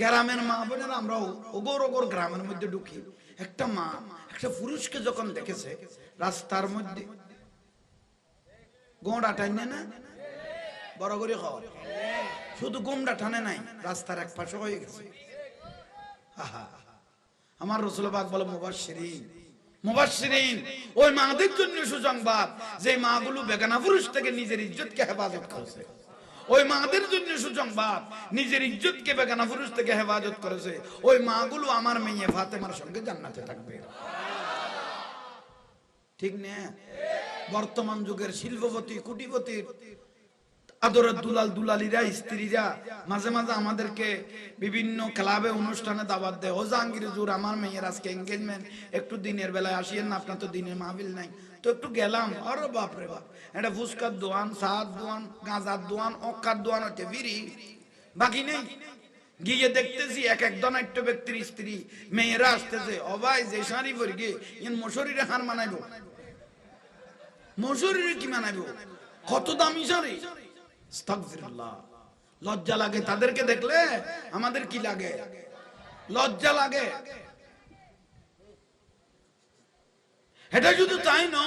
গ্রামের মা বোনেরা আমরা ওগর ওগর গ্রামের মধ্যে ঢুকি। একটা মা, একটা পুরুষকে যখন দেখেছে, রাস্তার মধ্যে গোড়া টাইনে না? বড় করে খাওয়া শুধু গোমটা টানে নাই, রাস্তার এক পাশে হয়ে গেছে। আমার রসুলবাগ বলে মুবাসিরিন মুবাসিরিন ওই মাদের জন্য সুসংবাদ। যে মাগুলো বেগানা পুরুষ থেকে নিজের ইজ্জতকে হেফাজত করেছে। ওই মাদের জন্য সুসংবাদ। নিজের ইজ্জত কে বেগানা পুরুষ থেকে হেফাজত করেছে। ওই মাগুলো আমার মেয়ে ফাতেমার সঙ্গে জান্নাতে থাকবে। ঠিক না? বর্তমান যুগের শিল্পপতি কুটিপতির আদরের দুলাল দুলালিরা, স্ত্রীরা, মাঝে মাঝে আমাদেরকে বিভিন্ন ক্লাবে, অনুষ্ঠানে দাওয়াত দেয়। ও জাহাঙ্গীর জুর আমার মেয়ের আজকে এঙ্গেজমেন্ট একটু দিনের বেলায় আসিয়েন না, আপনার তো দিনের মাহবিল নাই। তো একটু গেলাম, আরে বাপ রে বাপ, এটা ফুচকার দোয়ান সাত দোয়ান, গাঁজার দোয়ান, অক্কার দোয়ান হচ্ছে বিড়ি, বাকি নেই। গিয়ে দেখতেছি এক এক ধনাট্য ব্যক্তির স্ত্রী, মেয়েরা আসতেছে। অবাই যে শাড়ি পরে গিয়ে মশারিরে হার মানাইব? মশারিরে কি মানাইব? কত দামি শাড়ি। লজ্জা লাগে তাদেরকে দেখলে? আমাদের কি লাগে? লজ্জা লাগে। এটা শুধু তাই ন,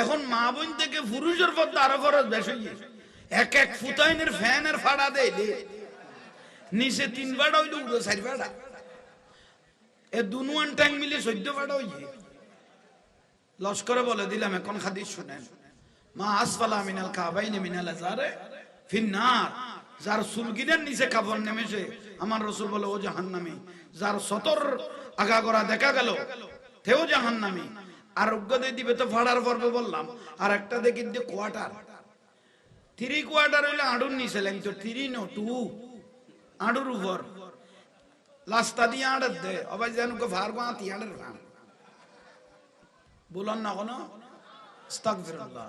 এখন মা বোন থেকে পুরুষের পথে আরও খরচ বেশি এক এক ফুতাইনের ফ্যানের ফাড়া দেয়। নিচে তিন ফাড়া হইলে, উড়ো চার ফাড়া। এ দুনুয়ান ট্যাং মিলে চোদ্দ ফাড়া হইছে। লস্করে বলে দিলাম, এখন খাদিস শুনেন। মা আসফালা মিনাল কাবাইনে মিনাল আজারে ফিন্নার। যার সুলগিনের নিচে কাপড় নেমেছে। আমার রসুল বলে, ও জাহান্নামি, যার সতর আগাগোড়া দেখা গেল তেও জাহান্নামি। আরোগ্য দিয়ে দিবে তো ফাড়ার পর্বে বললাম। আর একটা দেখি যে কোয়ার্টার। থ্রি কোয়ার্টার হইলে আড়ুর নিচে লাগি তো, থ্রি নো টু। আড়ুর উপর। লাস্তা দিয়ে আড়ত দে। অবাই যেন ফার বাঁতি আড়ের ফান বলুন না কোনো? আস্তাগফিরুল্লাহ।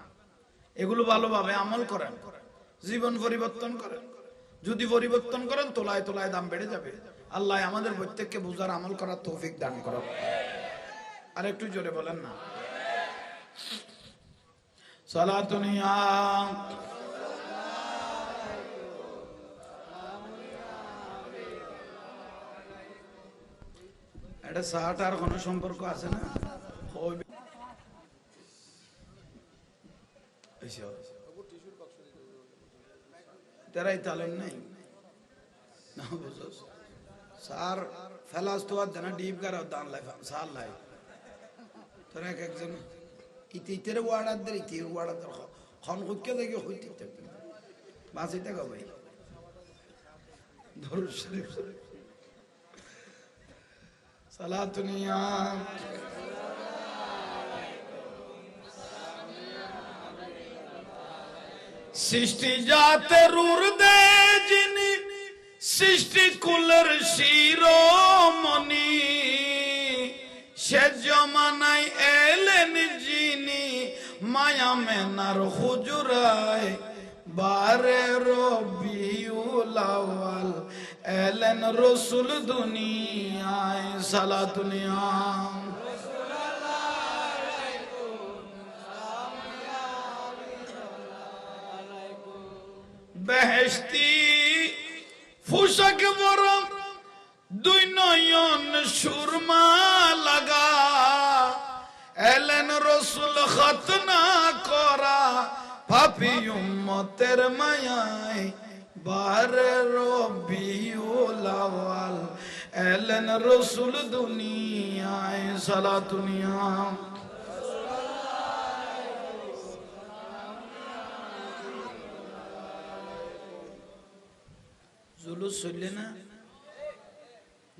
এগুলো ভালোভাবে আমল করেন। জীবন পরিবর্তন করেন। যদি পরিবর্তন করেন, তোলায় তোলায় দাম বেড়ে যাবে। আল্লাহ আমাদের প্রত্যেককে বুঝার, আমল করার তৌফিক দান করো আর একটু জোরে বলেন না। সালাতুনিয়া এটা সাহাটার কোনো সম্পর্ক আছে না ওই এইসব। তেরাই তালেন নাই? না বুঝোস সার ফেলাস তো আর জানা, ডিপ গার দান লাই সার লাই। তোরা এক একজন, ইতি, ইতের ওয়ার্ডার দের ইতি ওয়ার্ডার দের খন কুকে দেখি হইতে বাঁচিতে গো ভাই। ধরুন শরীফ সালাতুনিয়া সৃষ্টি জাতের উর্দে যিনি সৃষ্টি কুলের শিরোমণি। সে জমানায় এলেন যিনি, মায়া মেনার হুজুরায়। বারে রবিউল আউয়াল, এলেন রসুল দুনিয়ায় সালাতুনিয়া বেহেশতি, ফুসক বড় দুই নয়ন সুরমা লাগা। এলেন রসুল খতনা করা পাপি উম্মতের মায়ায় বারে রবিউল আউয়াল। এলেন রসুল দুনিয়ায় সালাতুনিয়া জুলুস চললে না,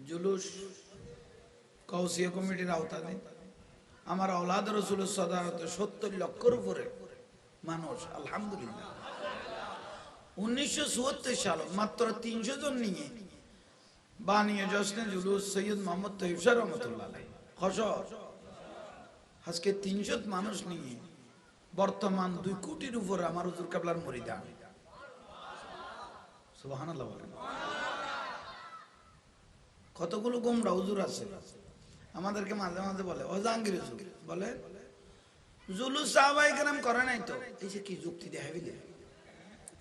জুলুস কৌশিয়া কমিটির আওতাধীন আমার আওলাদ রসুল সদারত সত্তর লক্ষর উপরে মানুষ, আলহামদুলিল্লাহ। উনিশশো চুয়াত্তর সাল মাত্র তিনশো জন নিয়ে জুলুস সৈয়দ মানুষ নিয়ে বর্তমান দুই কোটির উপর আমার হুজুর কতগুলো গোমরা হুজুর আছে? আমাদেরকে মাঝে মাঝে বলে, ও জাহাঙ্গীর বলে, জুলুস সাহাবাই কেরাম করে নাই তো? এই যে কি যুক্তি দেখাবি দে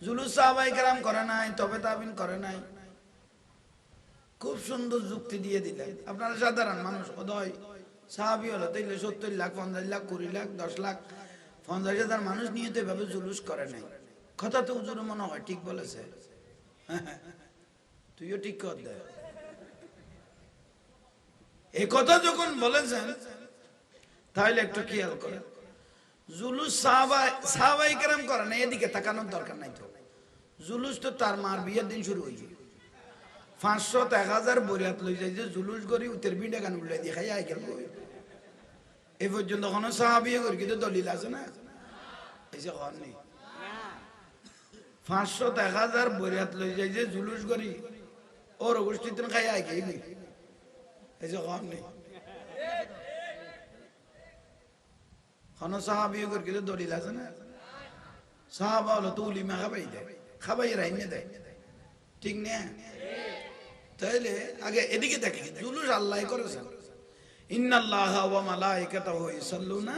জুলুস সাহাবাই কেরাম করে নাই, তবে তাবিন করে নাই। খুব সুন্দর যুক্তি দিয়ে দিলেন। আপনারা সাধারণ মানুষ, অদয় সাহাবি হলো, তাইলে সত্তর লাখ, পঞ্চাশ লাখ, কুড়ি লাখ, দশ লাখ, পঞ্চাশ হাজার মানুষ নিয়ে তো এভাবে জুলুস করে নাই। কথা তো হুজুর মনে হয়, ঠিক বলেছে। তুইও ঠিক কর দে। কথা যখন বলেছেন, তাহলে একটু খেয়াল করে জুলুস সাহাবাই কেরাম করে না, এদিকে তাকানোর দরকার নাই তো। জুলুস তো তার মার বিয়ের দিন শুরু হয়েছে। পাঁচশো এক হাজার বরিয়াত লই যায় যে জুলুস করি উত্তর বিডে গান উল্লাই দিয়ে খাই আই গেল। এই পর্যন্ত কোনো সাহাবিয়ে করি কিন্তু দলিল আছে না? এই যে নেই পাঁচশো এক হাজার বরিয়াত লই যায় যে জুলুস করি। ওর গোষ্ঠী তুমি খাই আই গেলি এই যে হন নেই কোনো সাহাবিয়ে করি দলিল আছে না? সাহাবা হলো তো উলিমা খাবাই দেয়। খাবাই রাইনে দেয়। ঠিক না? তাইলে আগে এদিকে দেখেন, জুলুস আল্লাহ করেছেন। ইন্নাল্লাহ ওয়া মালাইকাতাহু ইসাল্লুনা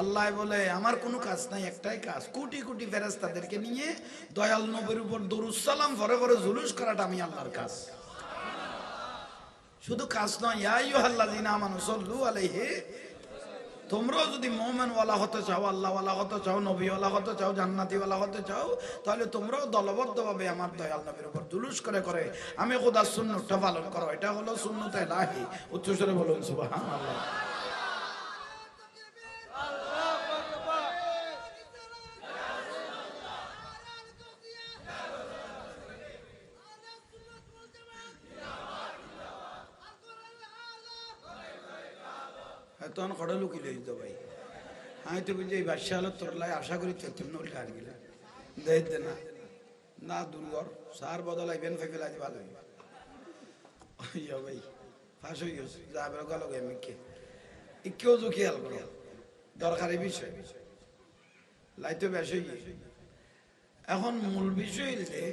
আল্লাহ বলে, আমার কোনো কাজ নাই, একটাই কাজ। কোটি কোটি ফেরাজ তাদেরকে নিয়ে দয়াল নবীর উপর দরুদ সালাম ভরে ভরে জুলুস করাটা আমি আল্লাহর কাজ। শুধু কাজ নয়, ইয়া আইয়ুহাল্লাযিনা আমানু সাল্লু আলাইহি, তোমরাও যদি মোমেনওয়ালা হতে চাও, আল্লাহওয়ালা হতে চাও, নবীওয়ালা হতে চাও, জান্নাতিওয়ালা হতে চাও, তাহলে তোমরাও দলবদ্ধভাবে আমার দয়াল নবীর উপর জুলুস করে করে আমি খোদার সুন্নতটা পালন করো। এটা হলো সুন্নতে লাহি উচ্চস্বরে বলুন, সুবহানাল্লাহ। তখন খড়ে লুকিয়ে দিত ভাই। আমি তো বুঝি এই বাদশাহ হলো তোর লাই আশা করি তোর তেমনি উল্টা আর গেলে। দেখতে না। না, দুর্গর, সার বদলাইবেন ফেকে লাগে ভালো ভাই, ফাঁস হয়ে গেছে। যা বেরো গেল আমি কে কেউ তো খেয়াল করো। দরকারি বিষয়। লাইতে বেশ হয়ে এখন মূল বিষয় হইলে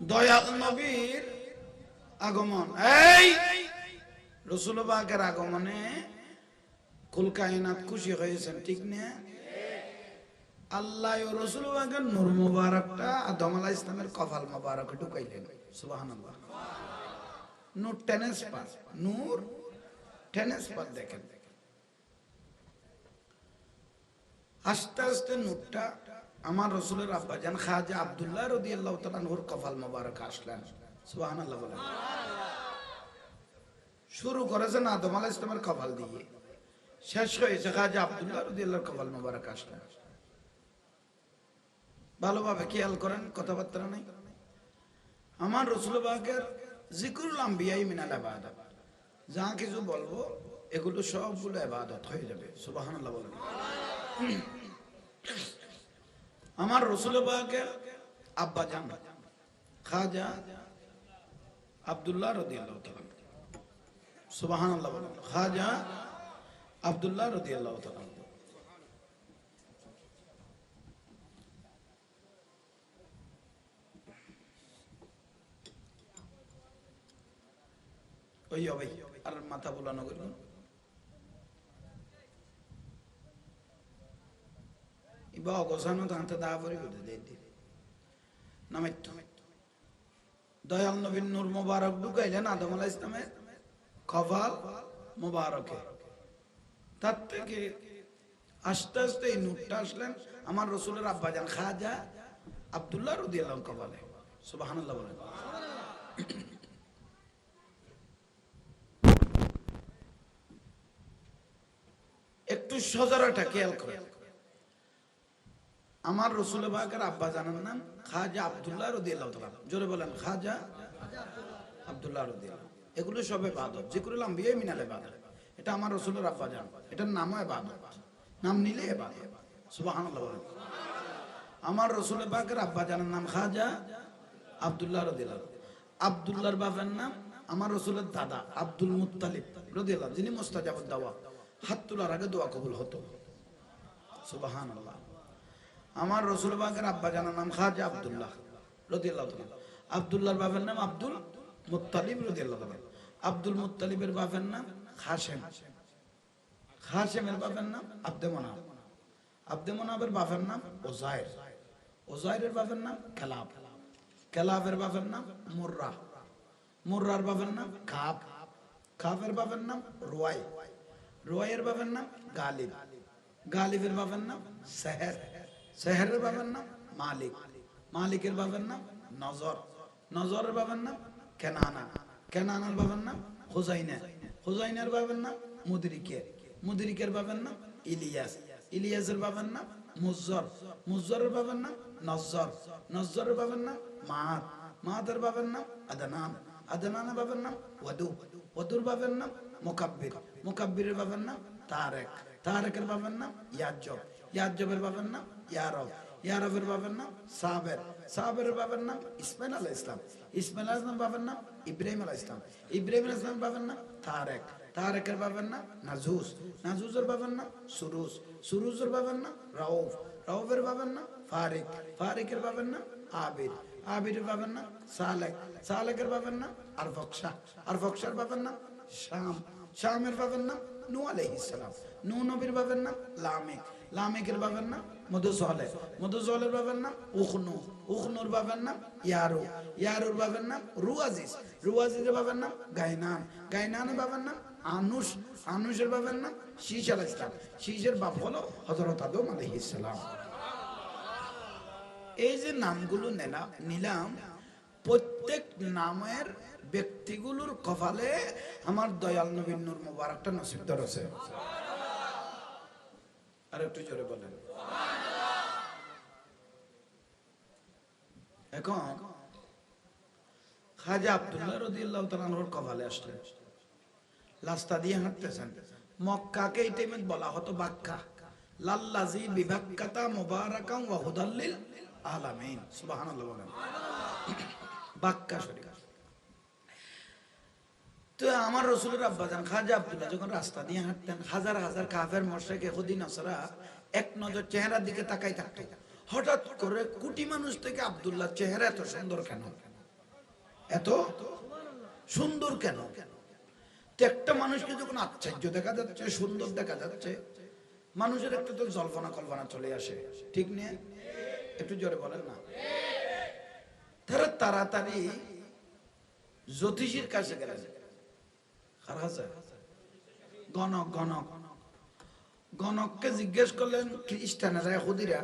দয়াল নবীর আগমন। এই! রসুল বাগের আগমনে কুল কায়নাত খুশি হয়েছেন, ঠিক না? আল্লাহ ও রসুল বাগের নূর মুবারকটা আদম আলাহ ইসলামের কপাল মুবারক ঢুকাইলেন। সুবহানাল্লাহ। নূর টেনেস পার নূর টেনেস পার দেখেন। আস্তে আস্তে নূরটা আমার রসুলের আব্বাজান খাজা আব্দুল্লাহ রদি আল্লাহ তালানহুর কপাল মুবারক আসলেন। সুবহানাল্লাহ বলেন। শুরু করেছেন আদম আলাহ ইসলামের কপাল দিয়ে। শেষ হয়েছে খাজা আব্দুল্লাহ রদিয়াল্লাহর কপাল মোবারক আসলেন। ভালোভাবে খেয়াল করেন, কথাবার্তা নেই। আমার রসুল বাগের জিকুরুল আম্বিয়াই মিনাল আবাদত যা কিছু বলব, এগুলো সবগুলো আবাদত হয়ে যাবে, সুবহানাল্লাহ বলবেন আমার রসুল বাগের আব্বা জান খাজা আব্দুল্লাহ রদিয়াল্লাহ সুবাহান আল্লাহ বলেন। খাজা আবদুল্লাহ রদি আল্লাহ আর মাথা বোলানো গেল ইবা দা দয়াল নবীন নূর মোবারক ঢুকাইলেন আদম আলাহ ইসলামের কপাল মোবারকে। তার থেকে আস্তে আস্তে এই নূরটা আসলেন আমার রসুলের আব্বাজান খাজা আবদুল্লাহ রদি আল্লাহ কপালে সুবাহান্লাহ বলেন। একটু সজরাটা খেয়াল করে আমার রসুল বাগের আব্বা জানার নাম খাজা আবদুল্লাহ রদি আল্লাহ জোরে বলেন, খাজা আবদুল্লাহ রদি এগুলো সবে বাদত যেগুলো আম্বিয়ে মিনালে বাদত এটা আমার রসুলের আব্বা জান এটার নামও বাদত নাম নিলে বাদত সুবাহান আমার রসুলের পাকের আব্বা জানার নাম খাজা আব্দুল্লাহ রদিল্লাহ আব্দুল্লাহর বাবার নাম আমার রসুলের দাদা আব্দুল মুত্তালিব রদিল্লাহ যিনি মোস্তাজাবুদ দাওয়া। হাত তোলার আগে দোয়া কবুল হতো। সুবাহান আল্লাহ আমার রসুল বাগের আব্বা জানার নাম খাজা আব্দুল্লাহ রদিয়াল্লাহ আব্দুল্লাহর বাবার নাম আব্দুল মুত্তালিব রদিয়াল্লাহ আব্দুল মুত্তালিবের বাবার নাম খাসেম খাসেমের বাবার নাম আব্দে মনাব আব্দে মনাবের বাবার নাম ওজায়ের ওজায়ের বাবার নাম কেলাব কেলাবের বাবার নাম মুর্রা মুর্রার বাবার নাম কাব কাবের বাবার নাম রোয়াই রোয়াইয়ের বাবার নাম গালিব গালিবের বাবার নাম সেহের সেহেরের বাবার নাম মালিক মালিকের বাবার নাম নজর নজরের বাবার নাম কেনানা কেনানার বাবার নাম হুজাইনা হুজাইনার বাবার নাম মুদরিকে মুদরিকের বাবার নাম ইলিয়াস ইলিয়াসের বাবার নাম মুজ্জর মুজ্জরের বাবার নাম নজর নজরের বাবার নাম মাহাত মাহাতের বাবার নাম আদনান আদনানের বাবার নাম ওয়াদু ওয়াদুর বাবার নাম মুকাব্বির মুকাব্বিরের বাবার নাম তারেক তারেকের বাবার নাম ইয়াজ্জব ইয়াজ্জবের বাবার নাম ইয়ারব ইয়ারবের বাবার নাম সাবের সাবেরের বাবার নাম ইসমাইল আলাহ ইসলাম ইসমাইল আলাহ ইসলাম বাবার নাম ইব্রাহিম আলাহ ইসলাম ইব্রাহিম আলাহ ইসলাম বাবার নাম তারেক তারেকের বাবার নাম নাজুস নাজুসের বাবার নাম সুরুজ সুরুজের বাবার নাম রাউফ রাউফের বাবার নাম ফারিক ফারিকের বাবার নাম আবির আবিরের বাবার নাম সালেক সালেকের বাবার নাম আরফকশা আরফকশার বাবার নাম শাম শামের বাবার নাম নু আলাইহিস সালাম নু নবীর বাবার নাম লামেক লামেকের বাবার নাম? মধুসলে মধুসলের বাবার নাম? উখনু। উখনুর বাবার নাম? ইয়ারু। ইয়ারুর বাবার নাম? রুয়াজিজ। রুয়াজিজের বাবার নাম? গাইনান। গাইনানের বাবার নাম? আনুস আনুসের বাবার নাম? শীষ আলাহ ইসলাম। শীষের বাপ হলো হজরত আদম আলাইহিস সালাম। এই যে নামগুলো নেলা, নিলাম, প্রত্যেক নামের ব্যক্তিগুলোর কপালে আমার দয়াল নবীন নূর মুবারকটা নসিব ধরেছে আর একটু জোরে বলেন। এখন খাজা রদিয়াল্লাহু আসলেন। রাস্তা দিয়ে হাঁটতেছেন। মক্কাকে এই টাইমে বলা হতো বাক্কা। লাল্লাজি বিভাক্কাতা মুবারাকাম ওয়া হুদাল্লিল আলামিন। সুবহানাল্লাহ বলেন। বাক্কা শরীফ। তো আমার রসুলের আব্বাজান খাজা আব্দুল্লাহ যখন রাস্তা দিয়ে হাঁটতেন, হাজার হাজার কাফের মশাক এহুদিন আসরা এক নজর চেহারার দিকে তাকাই থাকতো। হঠাৎ করে কোটি মানুষ থেকে আব্দুল্লাহ, চেহারা এত সুন্দর কেন? এত সুন্দর কেন? তো একটা মানুষকে যখন আশ্চর্য দেখা যাচ্ছে, সুন্দর দেখা যাচ্ছে, মানুষের একটা তো জল্পনা কল্পনা চলে আসে। ঠিক নিয়ে একটু জোরে বলেন না। তারা তাড়াতাড়ি জ্যোতিষীর কাছে গেলেন। গণক গণক। গণককে জিজ্ঞেস করলেন খ্রিস্টানেরা হুদিরা?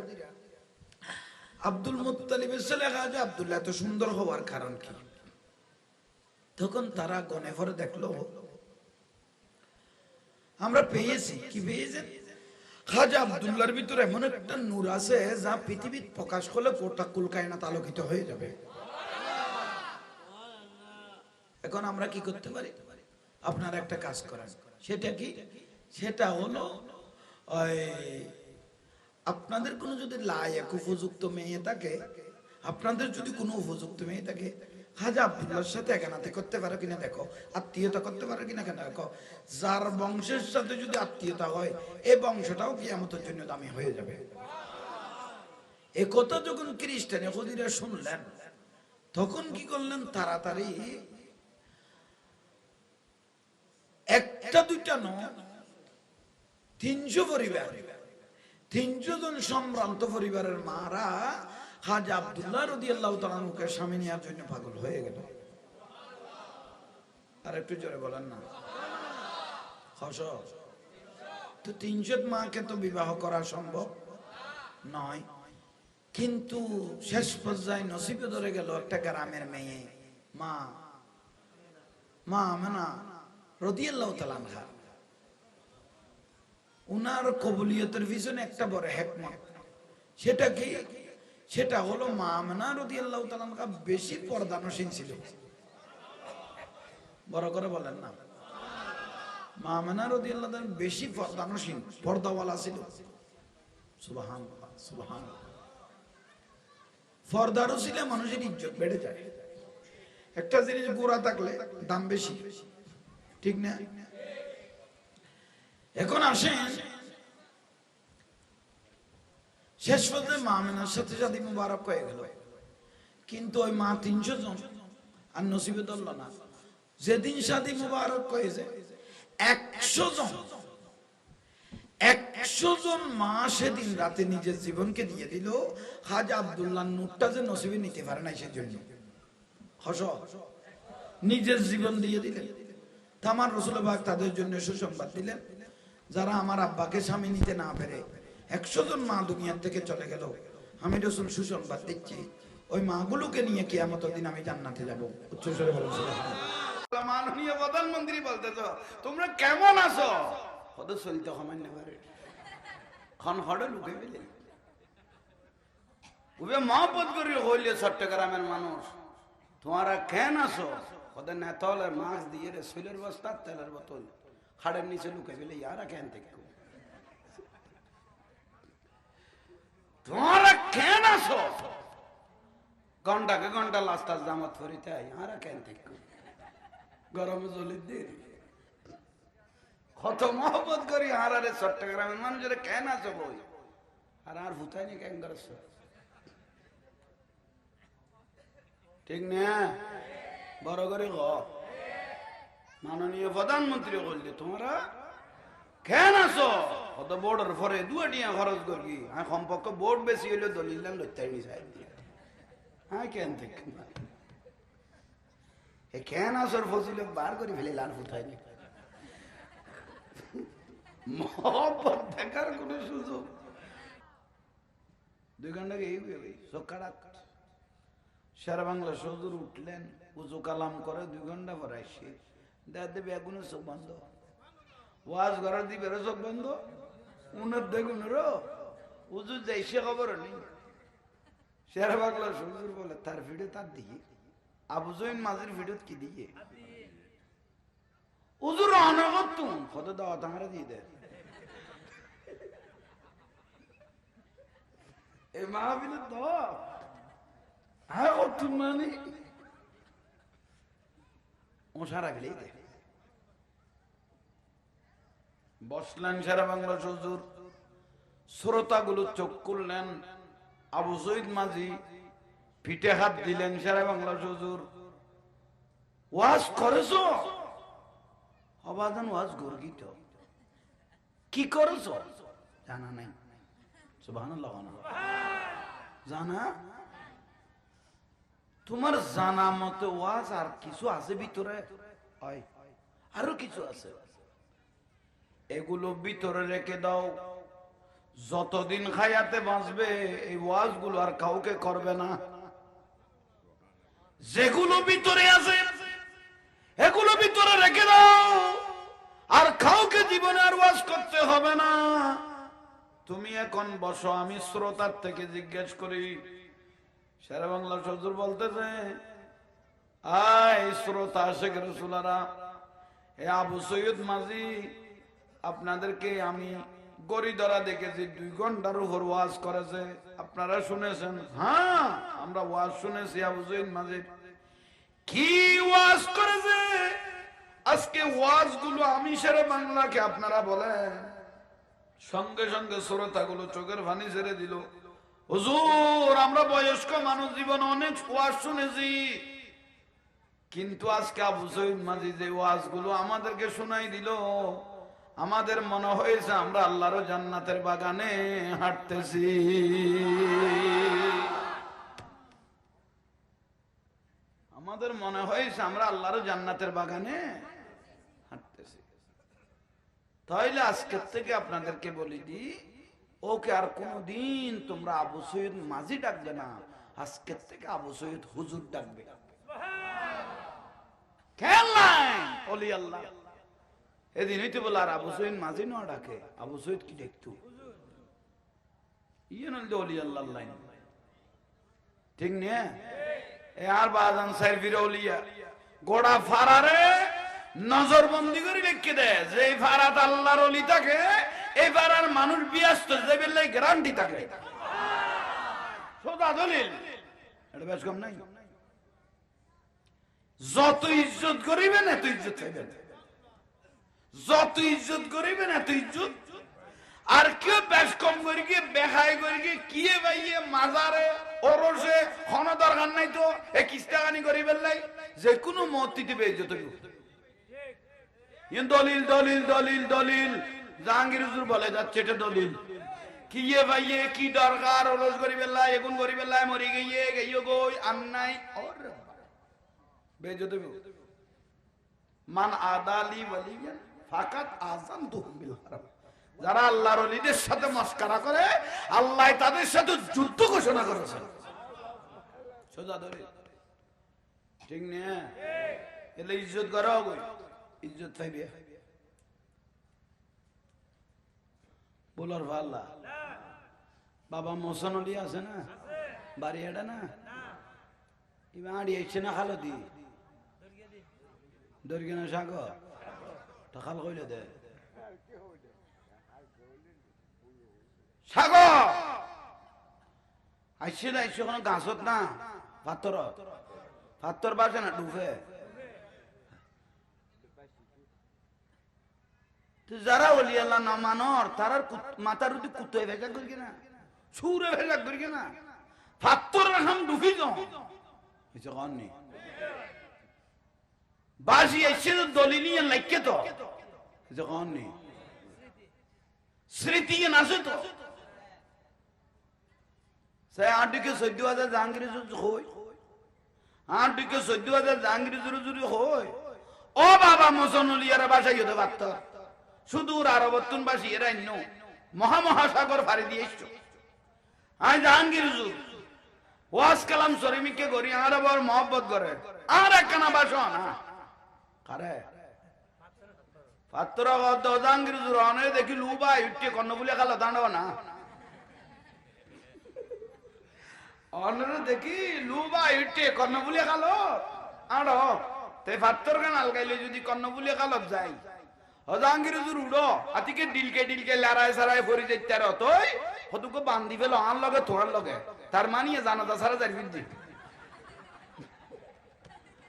আব্দুল মুত্তালিবের ছেলে খাজা আব্দুল্লাহ, এত সুন্দর হওয়ার কারণ কি? তখন তারা গনে ভরে দেখল, আমরা পেয়েছি, কি পেয়েছেন খাজা আব্দুল্লাহর ভিতরে এমন একটা নূর আছে, যা পৃথিবীর প্রকাশ করলে গোটা কুলকায়নাত আলোকিত হয়ে যাবে। এখন আমরা কি করতে পারি? আপনারা একটা কাজ করেন। সেটা কি? সেটা হলো আপনাদের কোনো যদি লায়ক উপযুক্ত মেয়ে থাকে, আপনাদের যদি কোনো উপযুক্ত মেয়ে থাকে, খাজা আব্দুল্লাহর সাথে একানাতে করতে পারো কিনা দেখো, আত্মীয়তা করতে পারো কিনা কেন দেখো, যার বংশের সাথে যদি আত্মীয়তা হয় এই বংশটাও কিয়ামতের জন্য দামি হয়ে যাবে। এ কথা যখন খ্রিস্টান এহুদিরা শুনলেন, তখন কি করলেন? তাড়াতাড়ি একটা দুইটা ন, তিনশো পরিবার। তিনশো জন সম্ভ্রান্ত পরিবারের মারা হাজা আব্দুল্লাহ রদি আল্লাহ তালুকে স্বামী নেওয়ার জন্য পাগল হয়ে গেল। আর একটু জোরে বলেন না। হস। তো তিনশো মাকে তো বিবাহ করা সম্ভব নয়। কিন্তু শেষ পর্যায়ে নসিবে ধরে গেল একটা গ্রামের মেয়ে। মা। মা মেনা রদিয়াল্লাহ তালানহা উনার কবুলিয়তের পিছনে একটা বড় হেকমত। সেটা কি? সেটা হলো মা মেনা রদিয়াল্লাহ তালানহা বেশি পর্দানসীন ছিল। বড় করে বলেন না। মা মেনা রদিয়াল্লাহ বেশি পর্দানসীন, পর্দাওয়ালা ছিল। সুবহান সুবহান ফর্দারও ছিল মানুষের ইজ্জত বেড়ে যায়। একটা জিনিস গোড়া থাকলে দাম বেশি। ঠিক না? এখন আসেন। শেষ পর্যন্ত মা মেনার সাথে সাথে মুবারক হয়ে গেল। কিন্তু ওই মা তিনশো জন আর নসিবে ধরল না। যেদিন সাথী মুবারক হয়েছে, একশো জন একশো জন মা সেদিন রাতে নিজের জীবনকে দিয়ে দিল। হাজা আবদুল্লাহ নুরটা যে নসিবে নিতে পারে না সেজন্য। হস নিজের জীবন দিয়ে দিলেন। তামার রসুলবাগ তাদের জন্য সুসংবাদ দিলেন, যারা আমার আব্বাকে স্বামী নিতে না পেরে একশো জন মা দুনিয়ার থেকে চলে গেল। আমি রসুল সুসংবাদ দিচ্ছি, ওই মাগুলোকে নিয়ে কিয়ামত দিন আমি জান্নাতে যাব। উচ্চস্বরে মাননীয় প্রধানমন্ত্রী তোমরা কেমন আছো? কত চলতে সামান্য পারে খন হড়ে লুকে উবে করি হইলে চট্টগ্রামের মানুষ, তোমারা কেন আছো? ওদের নেতলের মাছ দিয়ে রে, শৈলের বস্তা, তেলের বোতল। খাড়ের নিচে লুকে ফেলে, ইয়ারা কেন থেকে? কেন ঘণ্টা লাস্টার জামাত ফরিতে ইয়ারা কেন থেকে? গরমে জলের দেরি কত করি আর আরে চট্টগ্রামের কেন আছো বই? আর আর ভুতাইনি কেন করছ ঠিক না? বড় করে মাননীয় প্রধানমন্ত্রী বললে, তোমরা কেন আছো কত বোর্ডের পরে দুয়াটিয়া খরচ করবি হ্যাঁ কমপক্ষে বোর্ড বেশি হইলে দলিল লইতে নি সাহেব হ্যাঁ কেন থেকে এ কেন আসর ফসিলে বার করে ফেলে লাল মহব্বত দেখার কোনো সুযোগ? দুই ঘণ্টা এই সকারাত সারা বাংলা সজুর উঠলেন, উজু কালাম করে দুই ঘণ্টা পর আসছে দাদা বেগুনের চোখ বন্ধ। ওয়াজ ঘরের দিবে চোখ বন্ধ। উনের দেখুন রো উজু যাই সে খবর নেই। সারা বাংলা সজুর বলে, তার ভিডিও তার দিকে আবু জৈন মাঝির ভিডিও কি দিয়ে? উজুর অনগত তুম কত দাওয়া তাহারা দিয়ে দেয়। এই মাহবিলের দাওয়া তুমি মানে? বসলেন সারা বাংলা সজুর শ্রোতাগুলো চোখ করলেন আবু সৈদ মাঝি পিঠে হাত দিলেন সারা বাংলা সজুর ওয়াজ করেছ? অবাদন ওয়াজ গর্গিত। কি করেছ? জানা নাই। জানা? তোমার জানা মতে ওয়াজ আর কিছু আছে ভিতরে? আরও কিছু আছে। এগুলো ভিতরে রেখে দাও। যতদিন খায়াতে বাঁচবে, এই ওয়াজগুলো আর কাউকে করবে না। যেগুলো ভিতরে আছে, এগুলো ভিতরে রেখে দাও। আর কাউকে জীবনে আর ওয়াজ করতে হবে না। তুমি এখন বসো, আমি শ্রোতার থেকে জিজ্ঞেস করি। শের বাংলা সজুর বলতেছে, আয় শ্রোতা শেখ রসুলারা আবু সৈয়দ মাঝি, আপনাদেরকে আমি গরিদরা দেখেছি, দুই ঘণ্টার উপর ওয়াজ করেছে, আপনারা শুনেছেন? হ্যাঁ আমরা ওয়াজ শুনেছি আবু সৈয়দ মাঝির। কি ওয়াজ করেছে? আজকে ওয়াজগুলো আমি সেরে বাংলাকে আপনারা বলেন। সঙ্গে সঙ্গে শ্রোতাগুলো চোখের ভানি ছেড়ে দিল। হুজুর, আমরা বয়স্ক মানুষ জীবন অনেক ওয়াজ শুনেছি। কিন্তু আজকে আবু সৈদ মাঝি যে ওয়াজগুলো আমাদেরকে শোনাই দিল, আমাদের মনে হয়েছে আমরা আল্লাহর জান্নাতের বাগানে হাঁটতেছি। আমাদের মনে হয়েছে আমরা আল্লাহর জান্নাতের বাগানে হাঁটতেছি। তাইলে আজকের থেকে আপনাদেরকে বলি দি ওকে আর কোনদিন তোমরা আবু সৈয়দ মাঝি ডাকবে না, আজকের থেকে আবু সৈয়দ হুজুর ডাকবে। এদিন হইতে বলে, আর আবু সৈয়দ মাঝি না ডাকে, আবু সৈয়দ কি দেখতো? ইয়ে নল অলি আল্লাহ লাইন। আর বাজান সাইর ফিরৌলিয়া গোড়া ফারারে নজরবন্দি করে রেখে দেয় যে ফারাত আল্লাহর অলি থাকে এই ফারার মানুষ বিয়াস্ত যে বেলে গ্যারান্টি থাকে। সোজা দলিল। নাই? যত ইজ্জত করিবেন এত ইজ্জত চাইবেন যত ইজ্জত করিবেন এত ইজ্জত। আর কেউ বেশ কম করি গিয়ে, বেহাই করি গিয়ে, কিয়ে বাইয়ে, মাজারে, ওরসে হন দরকার নাই তো, এ কিস্তাগানি করি বেলাই যে কোনো মত বেইজ্জত হইব। ইয়ে দলিল দলিল দলিল দলিল। জাহাঙ্গীর বলে, যাচ্ছে এটা দলিল। কি এ কি দরকার? ওরস করি বেলা এগুন করি বেলায় মরি গিয়ে গইও গই আন্নাই ওর বেইজ্জত মান আদালি ওয়ালিয়ান ফাকাত আযান বিল হারাম। যারা আল্লাহর ওলিদের সাথে মস্কারা করে, আল্লাহ তাদের সাথে যুদ্ধ ঘোষণা করেছে। সোজা ধরে ঠিক না এলে ইজ্জত করা ইজ্জত পাইবে বলার ভাল্লা। বাবা মোসনলি আছে না? বাড়ি এটা না? এবার আড়ি এসছে না খালো দি দর্গিনা সাগর? টাকাল কইলে দে। সাগর! আইসে না আইসে কোনো গাছত না? পাথর? পাথর বাজে না, ডুবে? যারা ওলি আল্লাহ না মানর কুত- মাথার উদি কুতোয় ভেজা করি না সুরে ভেজা করি না। পাথর রাখাম ডুবি যাও। নেই বাজি এসে তো দলিলি লাইকে তো। কিছু নেই স্মৃতি আছে তো। সে হই আটিকে চোদ্দ হাজার জাহাঙ্গীর জুড়ি হই ও বাবা মুসনুলিয়ারা বাসাই হতে পারত সুদূর আরবত্তুন বাসী এরা অন্য মহামহাসাগর ফাড়ি দিয়ে এসছো। আমি জাহাঙ্গীর জুর ওয়াজ কালাম শরীমিকে করি আর আবার মহব্বত করে। আর একখানা বাসো না কারে? পাত্র জাহাঙ্গীর জুর অনে দেখি লুবা ইট্টে কর্ণ বলে খালা দাঁড়াও না। অন্যরা দেখি লুবা ইটে কর্ণবুলিয়া খালো আড় তে ফাত্তর গান আলগাইলে যদি কর্ণবুলিয়া খালত যাই। জুর উড়ো। আতিকে ডিলকে ডিলকে লারায় সারায় ভরি যাইতে হতুকে বান্ধি ফেলো, আন লগে তোর লগে। তার মানিয়ে জানাজা সারা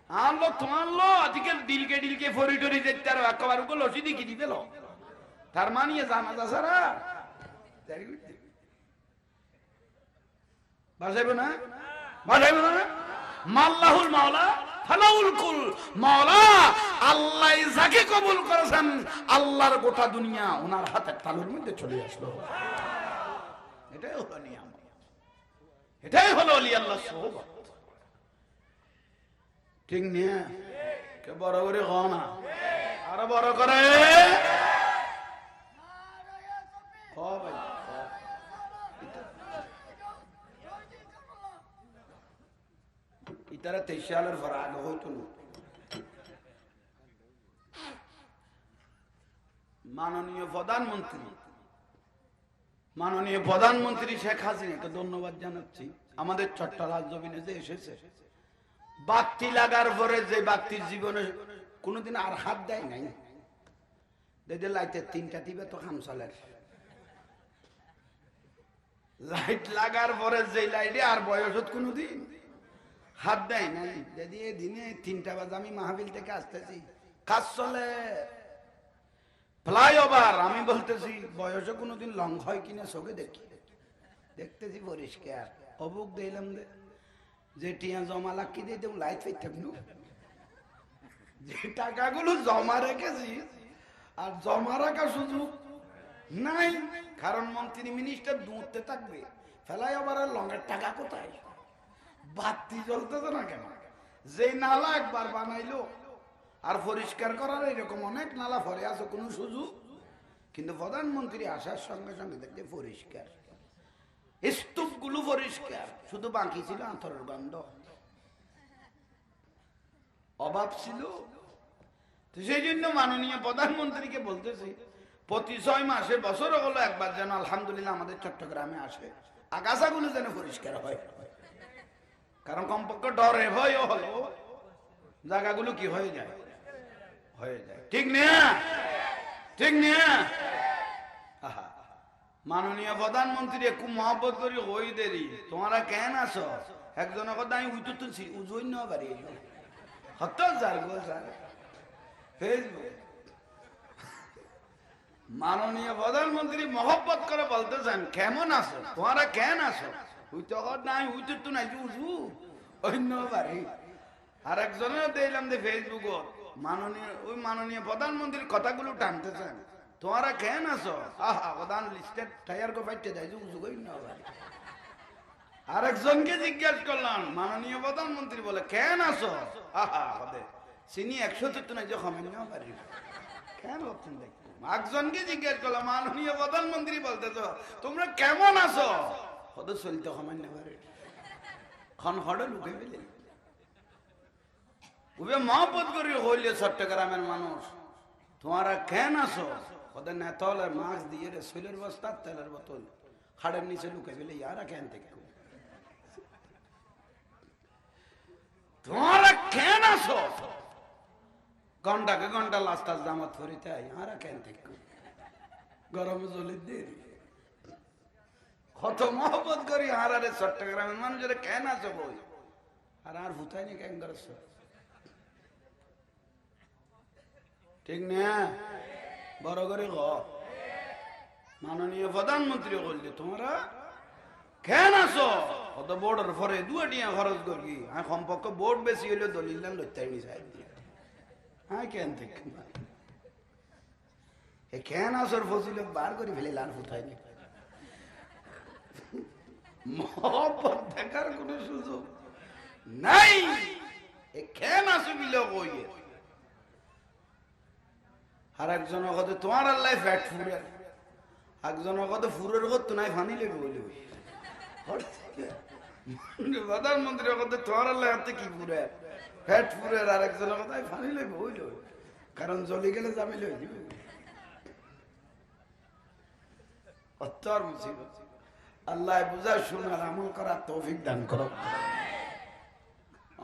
আনলো তোমার লো আতিকে ডিলকে ডিলকে ফরি টরি যাইতে আর একবার উকে লসি দিকি দি ফেলো। তার মানিয়ে জানাজা সারা বুঝছি না? না? মাল্লাহুল মাওলা ফালাউল কুল, মাওলা, আল্লাহ যাকে কবুল করেছেন, আল্লাহর গোটা দুনিয়া ওনার হাতের তালুর মধ্যে চলে আসলো। এটাই হলো নিয়ম এটাই হলো অলি আল্লাহ ঠিক নিয়ে? বড় করে হ না? আরও বড় করে? ভাই হ। ইতারা তেইশ সালের পর আগে মাননীয় প্রধানমন্ত্রী মাননীয় প্রধানমন্ত্রী শেখ হাসিনাকে ধন্যবাদ জানাচ্ছি। আমাদের চট্টগ্রাম জমিনে যে এসেছে, বাতি লাগার পরে যে বাক্তির জীবনে কোনোদিন আর হাত দেয় নাই। দেখে লাইটের তিনটা দিবে তো খামসালের। লাইট লাগার পরে যে লাইটে আর বয়সত কোনোদিন। হাত দেয় নাই। এই দিনে তিনটা বাজে আমি মাহবিল থেকে আসতেছি। কাজ চলে। ফ্লাইওভার আমি বলতেছি বয়সে কোনোদিন লং হয় কিনা চোখে দেখি। দেখতেছি পরিষ্কার। অবুক দিলাম দে। যে টিয়া জমা লাকি দিয়ে দেব লাইট থাকল যে টাকাগুলো জমা রেখেছি, আর জমা রাখার সুযোগ নাই। কারণ মন্ত্রী মিনিস্টার দূরতে থাকবে। ফ্লাইওভারের লঙ্গের টাকা কোথায়? বাতি জ্বলতেছে না কেন? যে নালা একবার বানাইলো, আর পরিষ্কার করার এরকম অনেক নালা ফরে আছে, কোনো সুযোগ? কিন্তু প্রধানমন্ত্রী আসার সঙ্গে সঙ্গে দেখতে পরিষ্কার। স্তূপগুলো পরিষ্কার, শুধু বাকি ছিল আঁতরের গন্ধ। অভাব ছিল। সেই জন্য মাননীয় প্রধানমন্ত্রীকে বলতেছি, প্রতি ছয় মাসে বছর হলো একবার যেন আলহামদুলিল্লাহ আমাদের চট্টগ্রামে আসে। আগাছাগুলো যেন পরিষ্কার হয়। কারণ কমপক্ষে ডরে ভয় হলো জায়গাগুলো কি হয়ে যায়? হয়ে যায়। ঠিক না? ঠিক না? মাননীয় প্রধানমন্ত্রী, একটু মহব্বত করি, হই দেরি। তোমরা কেন আছো? একজনের কথা আমি উইতু তুলছি উজুই ন পারি। হত গো স্যার ফেসবুক মাননীয় প্রধানমন্ত্রী মহব্বত করে বলতেছেন, কেমন আছো? তোমরা কেন আছো? তো উজু অন্য আর মাননীয়, ওই মাননীয় প্রধানমন্ত্রীর কথাগুলো টানতেছেন। তোমরা কেন আছো? প্রধান উজু না আরেকজনকে জিজ্ঞেস করলাম, মাননীয় প্রধানমন্ত্রী বলে, কেন আছো? চিনি একশো তো নাই পারি কেন হচ্ছেন দেখুন একজনকে জিজ্ঞেস করলাম, মাননীয় প্রধানমন্ত্রী বলতেছ, তোমরা কেমন আছো? কত চলতে সামান্য পারি খন হড়ে লুকে ফেলে উবে মহব্বত করি হইলে চট্টগ্রামের মানুষ। তোমরা কেন আছো? ওদের নেতলের মাছ দিয়ে রে শৈলের বস্তা তেলের বোতল হাড়ের নিচে লুকে ফেলে ইয়ারা কেন থেকে তোমরা কেন আছো? ঘন্টাকে ঘণ্টা লাস্টার জামাত ফরিতে ইয়ারা কেন থেকে গরম জলের দেরি কত মহব্বত করি আরে চট্টগ্রামের মানুষের কেন আছো বই? আর আর ভুতাই নি কেন ঠিক না? বড় করে গ মাননীয় প্রধানমন্ত্রী বললে, তোমরা কেন আছো? কত বোর্ডের পরে দুয়াটিয়া খরচ করি হ্যাঁ সম্পর্ক বোর্ড বেশি হইলে দলিল লইতে নি সাহেব হ্যাঁ কেন থেকে? কেন আসর ফসিল? বার করে ফেলে, লাল নি মহব্বত দেখার কোনো সুযোগ নাই। এ কেন আসো বিল কইয়ে আর একজন কথা তোমার আল্লাহ ফ্যাট ফুরে। একজন কথা ফুরের নাই ফানি লেগে বলে প্রধানমন্ত্রী কথা তোমার আল্লাহ হাতে কি ফুরে? ফ্যাট ফুরে আর একজনের কথা ফানি লেগে হইল কারণ জ্বলি গেলে জামিল হয়ে যাবে। অত্তর মুসিবত। আল্লাহ বুঝা শোনার আমল করার তৌফিক দান করো।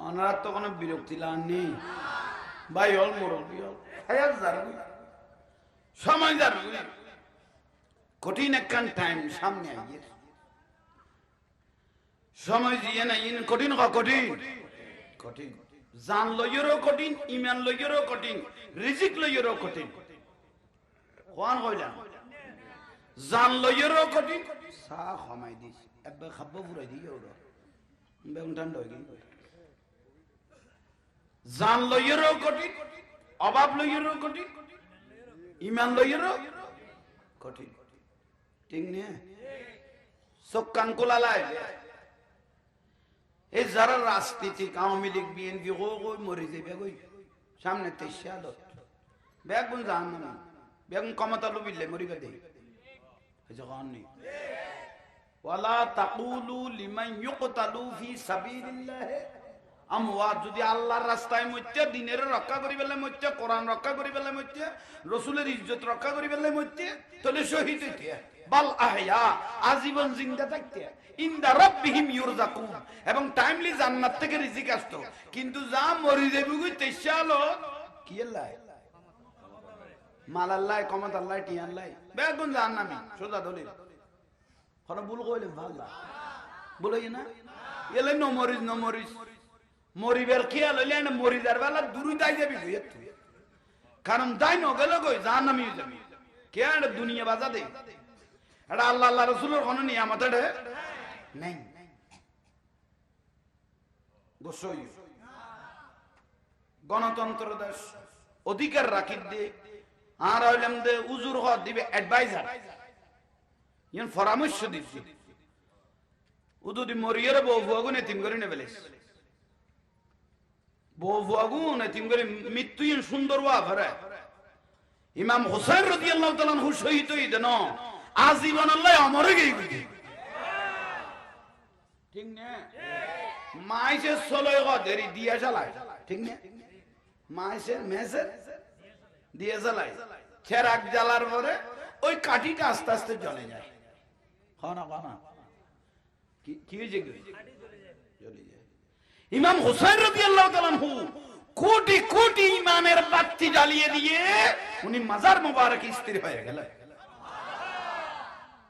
ওনার তো কোনো বিরক্তি লান নেই। ভাই মুরব্বী হল। জারবি সময় জারবি কঠিন একখান টাইম সামনে সময় দিয়ে না ইন, কঠিন কঠিন। কঠিন। জান লইয়েরও কঠিন, ইমান লইয়েরও কঠিন, রিজিক লইয়েরও কঠিন। কোন কইলাম? জান লইয়েরও কঠিন চাহ সমাই দিছ। এবার খাব ফুরাই দি ওর বেগুন ঠান্ডা হয়ে গেল জান লইয়েরও কঠিন অভাব লইয়েরও কঠিন ইমান লইয়েরও কঠিন ঠিক নিয়ে চোখ কান কোলালাই এই যারা রাজনীতিক আওয়ামী লীগ বিএনপি কই মরে যাবে কই সামনে তেইশে আদত বেগুন জান না বেগুন ক্ষমতা লুবিলে মরিবে দেই। যদি আল্লাহর রাস্তায় মধ্যে দিনের রক্ষা করি পেলে মধ্যে কোরআন রক্ষা করি পেলে মধ্যে রসুলের ইজ্জত রক্ষা করি পেলে মধ্যে তাহলে শহীদ হইতে বাল আজীবন জিন্দা থাকতে এবং টাইমলি জান্নাত থেকে রিজিক আসতো কিন্তু যা মরি কই তেইশা কি আল্লাহ মাল আল্লাহ কমত আল্লাহ টি আল্লাহ। বেগুন জান নামি সোজা দলিল হর ভুল কইলে ভালো বলে না? এলে নমরিস নমরিস মরিবের খেয়াল হইলে না মরিদার বেলা দূরই দাই যাবি কারণ দাই নগেল কই জান নামি যাবি। কে দুনিয়া বাজা দে এটা আল্লাহ আল্লাহ রসুলের কোনো নিয়ামত এটা? নেই। গোসই। গণতন্ত্র দেশ। অধিকার রাখি দে আর হইলাম দে উজুর হওয়া দিবে অ্যাডভাইজার ইয়ান পরামর্শ দিচ্ছি। উদুদি মরিয়ারে বউ ফুয়াগু নেতিম করে নেবেলে বউ ফুয়াগু নেতিম করে মৃত্যু ইন সুন্দর ওয়া ভরে। ইমাম হোসেন রদি আল্লাহ তালান হু শহীদ আজীবন আল্লাহ অমরে গেই গুজি ঠিক না? মাইসে গ দেরি, দিয়া চালায় ঠিক না? মাইসে মেসে দিয়ে জ্বালাই খেরাক জ্বালার পরে ওই কাঠিটা আস্তে আস্তে জ্বলে যায়। খানা খানা কি হয়েছে কি? জ্বলে যায়। ইমাম হুসাইন রবি কোটি কোটি ইমানের বাতি জ্বালিয়ে দিয়ে উনি মাজার মুবারক স্থির হয়ে গেলেন।